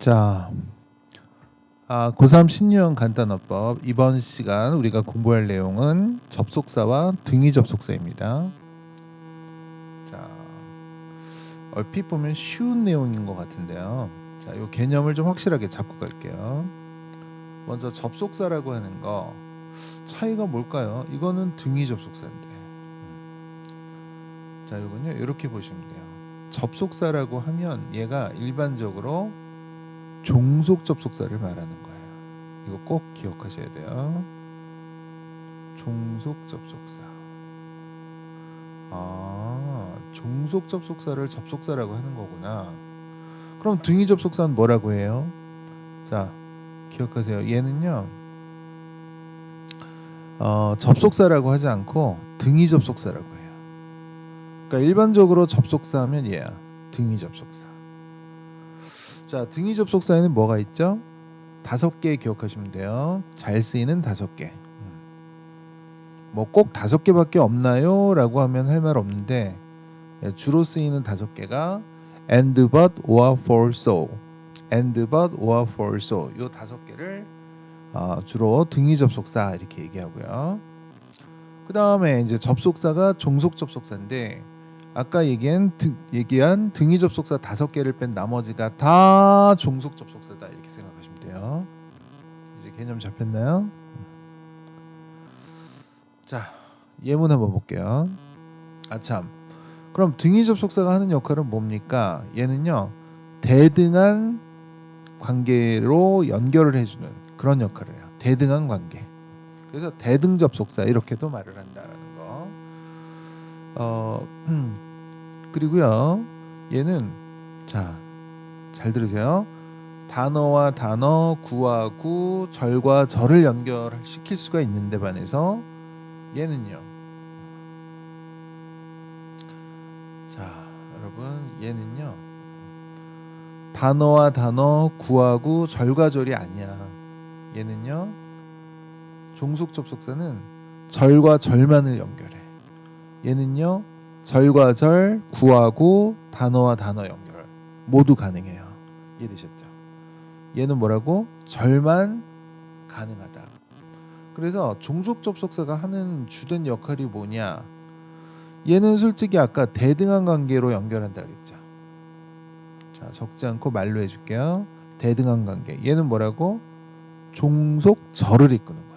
자, 아, 고3 신유형 간단어법 이번 시간 우리가 공부할 내용은 접속사와 등위 접속사입니다. 자, 얼핏 보면 쉬운 내용인 것 같은데요. 자, 이 개념을 좀 확실하게 잡고 갈게요. 먼저 접속사라고 하는 거 차이가 뭘까요? 이거는 등위 접속사인데. 자, 이건요 이렇게 보시면 돼요. 접속사라고 하면 얘가 일반적으로 종속 접속사를 말하는 거예요. 이거 꼭 기억하셔야 돼요. 종속 접속사. 아, 종속 접속사를 접속사라고 하는 거구나. 그럼 등위 접속사는 뭐라고 해요? 자, 기억하세요. 얘는요. 어, 접속사라고 하지 않고 등위 접속사라고 해요. 그러니까 일반적으로 접속사 하면 얘야. 등위 접속사. 자, 등위 접속사에는 뭐가 있죠? 다섯 개 기억하시면 돼요. 잘 쓰이는 다섯 개. 뭐 꼭 다섯 개밖에 없나요?라고 하면 할 말 없는데 예, 주로 쓰이는 다섯 개가 and but or for so, and but or for so 요 다섯 개를 어, 주로 등위 접속사 이렇게 얘기하고요. 그 다음에 이제 접속사가 종속 접속사인데 아까 얘기한 등, 얘기한 등위 접속사 다섯 개를 뺀 나머지가 다 종속 접속사다 이렇게 생각하시면 돼요. 이제 개념 잡혔나요? 자 예문 한번 볼게요. 아참 그럼 등위 접속사가 하는 역할은 뭡니까? 얘는요 대등한 관계로 연결을 해주는 그런 역할을 해요. 대등한 관계. 그래서 대등 접속사 이렇게도 말을 거. 어 음, 그리고요 얘는 자 잘 들으세요. 단어와 단어, 구와 구, 절과 절을 연결시킬 수가 있는데 반해서 얘는요. 자 여러분 얘는요 단어와 단어, 구와 구, 절과 절이 아니야. 얘는요 종속 접속사는 절과 절만을 연결해. 얘는요 절과 절, 구와 구, 단어와 단어 연결 모두 가능해요. 이해되셨죠? 얘는 뭐라고? 절만 가능하다. 그래서 종속 접속사가 하는 주된 역할이 뭐냐? 얘는 솔직히 아까 대등한 관계로 연결한다 그랬죠. 자, 적지 않고 말로 해줄게요. 대등한 관계. 얘는 뭐라고? 종속 절을 이끄는.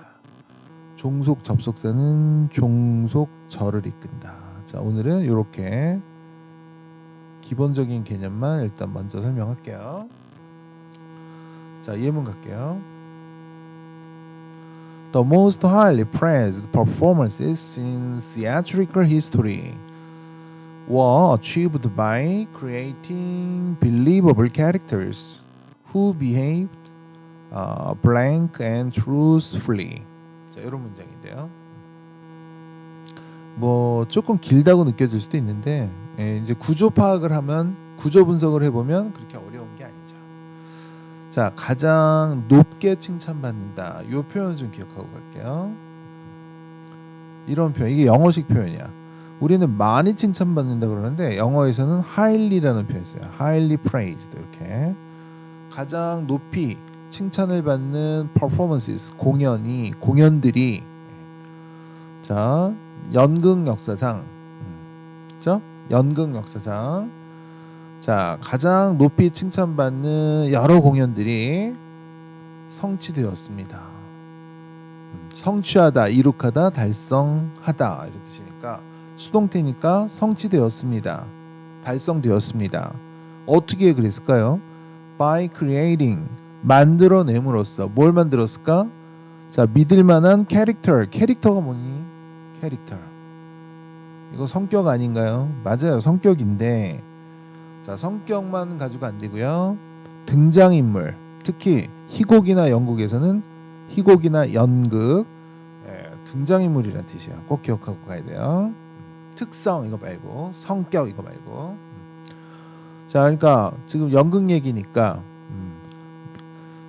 종속 접속사는 종속 절을 이끈다. 자, 오늘은 이렇게 기본적인 개념만 일단 먼저 설명할게요. 자, 예문 갈게요. The most highly praised performances in theatrical history were achieved by creating believable characters who behaved uh, blank and truthfully. 자, 이런 문장인데요. 뭐 조금 길다고 느껴질 수도 있는데 예, 이제 구조 파악을 하면 구조 분석을 해보면 그렇게 어려운 게 아니죠. 자 가장 높게 칭찬받는다. 이 표현 좀 기억하고 갈게요. 이런 표현 이게 영어식 표현이야. 우리는 많이 칭찬받는다 그러는데 영어에서는 highly라는 표현 써요. highly praised 이렇게 가장 높이 칭찬을 받는 performances 공연이 공연들이 자 연극 역사상 그죠? 연극 역사상 자 가장 높이 칭찬받는 여러 공연들이 성취되었습니다. 음, 성취하다, 이룩하다, 달성하다 이런 뜻이니까 수동태니까 성취되었습니다. 달성되었습니다. 어떻게 그랬을까요? By creating 만들어냄으로써. 뭘 만들었을까? 자 믿을 만한 캐릭터. 캐릭터가 뭐니? 캐릭터. 이거 성격 아닌가요? 맞아요. 성격인데. 자 성격만 가지고 안 되고요. 등장인물. 특히 희곡이나 연극에서는 희곡이나 연극. 예, 등장인물이라는 뜻이에요. 꼭 기억하고 가야 돼요. 특성 이거 말고 성격 이거 말고. 자 그러니까 지금 연극 얘기니까 음,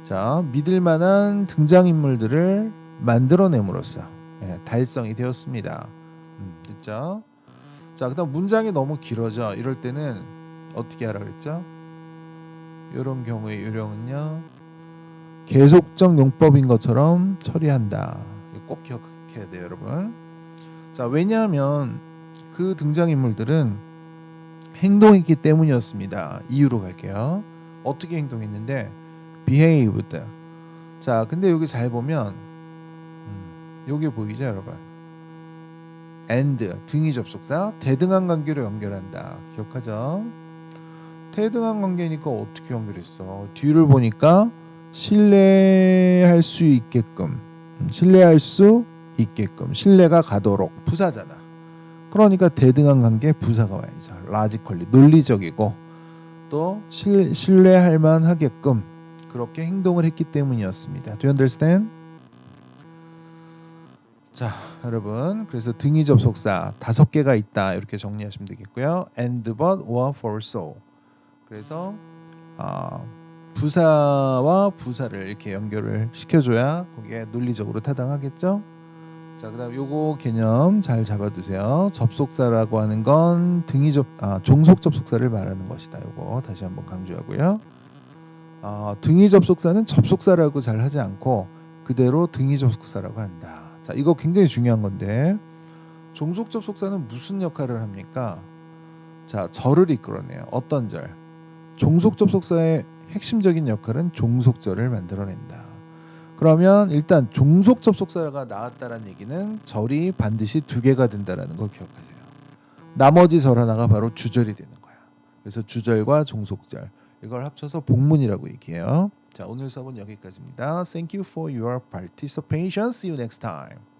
자 믿을 만한 등장인물들을 만들어냄으로써 예, 달성이 되었습니다 음, 됐죠? 자, 그다음 문장이 너무 길어져. 이럴 때는 어떻게 하라 그랬죠? 이런 경우의 유령은요 계속적 용법인 것처럼 처리한다. 꼭 기억해야 돼요, 여러분. 자, 왜냐하면 그 등장 인물들은 행동했기 때문이었습니다. 이유로 갈게요. 어떻게 행동했는데 behaved. 자, 근데 여기 잘 보면 음, 여기 보이죠, 여러분? and 등이 접속사 대등한 관계로 연결한다. 기억하죠? 대등한 관계니까 어떻게 연결했어? 뒤를 보니까 신뢰할 수 있게끔 음, 신뢰할 수 있게끔 신뢰가 가도록 부사잖아. 그러니까 대등한 관계 부사가 와야죠. 라지컬리 논리적이고 또 신, 신뢰할 만하게끔 그렇게 행동을 했기 때문이었습니다. Do you understand? 자, 여러분. 그래서 등위 접속사 다섯 개가 있다. 이렇게 정리하시면 되겠고요. and but or for so. 그래서 아, 부사와 부사를 이렇게 연결을 시켜줘야 거기에 논리적으로 타당하겠죠. 자, 그다음 요거 개념 잘 잡아두세요. 접속사라고 하는 건 등위 접, 아, 종속 접속사를 말하는 것이다. 요거 다시 한번 강조하고요. 아, 등위 접속사는 접속사라고 잘 하지 않고 그대로 등위 접속사라고 한다. 자, 이거 굉장히 중요한 건데 종속 접속사는 무슨 역할을 합니까? 자, 절을 이끌어내요. 어떤 절? 종속 접속사의 핵심적인 역할은 종속절을 만들어낸다. 그러면 일단 종속 접속사가 나왔다라는 얘기는 절이 반드시 두 개가 된다라는 거 기억하세요. 나머지 절 하나가 바로 주절이 되는 거야. 그래서 주절과 종속절 이걸 합쳐서 복문이라고 얘기해요. 자, 오늘 수업은 여기까지입니다. Thank you for your participation. See you next time.